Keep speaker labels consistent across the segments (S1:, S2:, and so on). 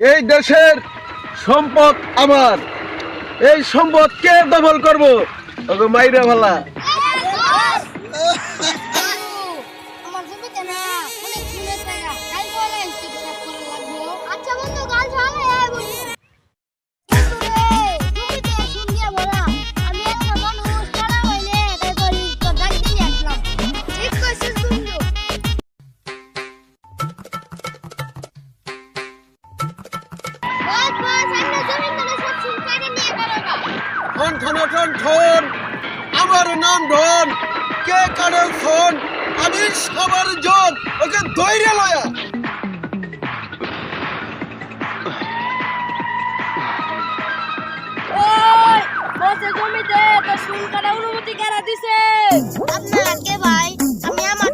S1: এই দেশের সম্পদ আমার। এই সম্পদ কে দখল করব? মাইরা ভালা। ঠন ঠন আমার নাম ঢন কে কারও ফোন আমি সবার জন ওকে ধৈর্য লয়া।
S2: বসে জমিতে তো শুন অনুমতি কেরা দিছে?
S3: আপনারা কে ভাই? আমি আমার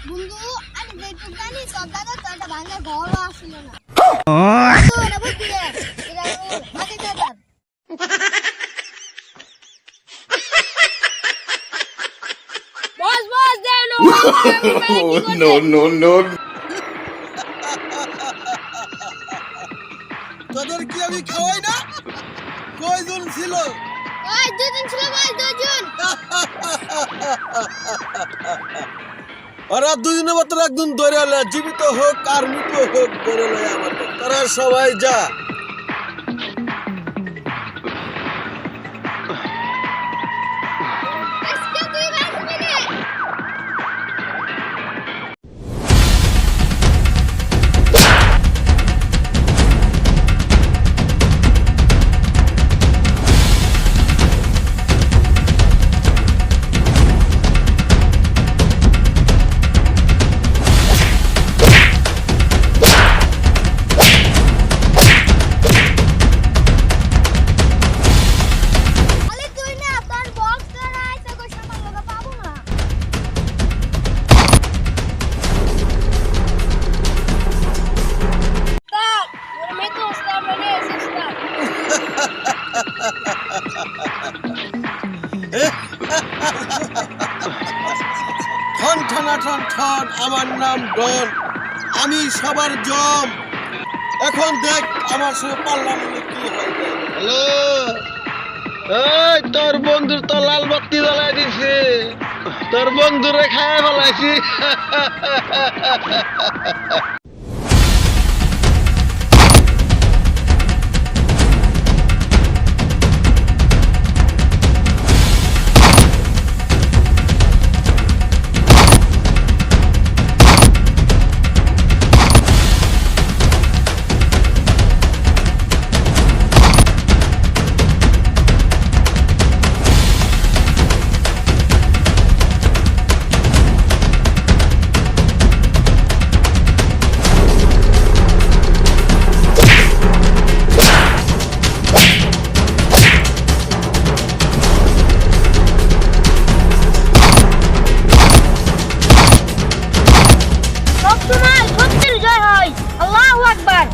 S3: বন্ধু আমি জানি সব দাদা তো একটা ভাঙা ঘরও না।
S4: no, no, no.
S1: তোদের কি আমি খাওয়াই না? কয়জন ছিল?
S3: ওই দুজন ছিল ভাই দুজন।
S1: ওরা দুজনের মতো একদিন ধরে জীবিত হোক আর মৃত হোক, ধরে লয় তারা সবাই যা। আমার নাম ডন আমি সবার জম। এখন দেখ আমার সঙ্গে পাল্লা মিলে কি হয়। এই তোর বন্ধুর তো লাল বাতি জ্বালাই দিছে। তোর বন্ধুরে খায় ফেলাইছি।
S2: সবসময় সত্যের জয় হয়। আল্লাহু আকবার।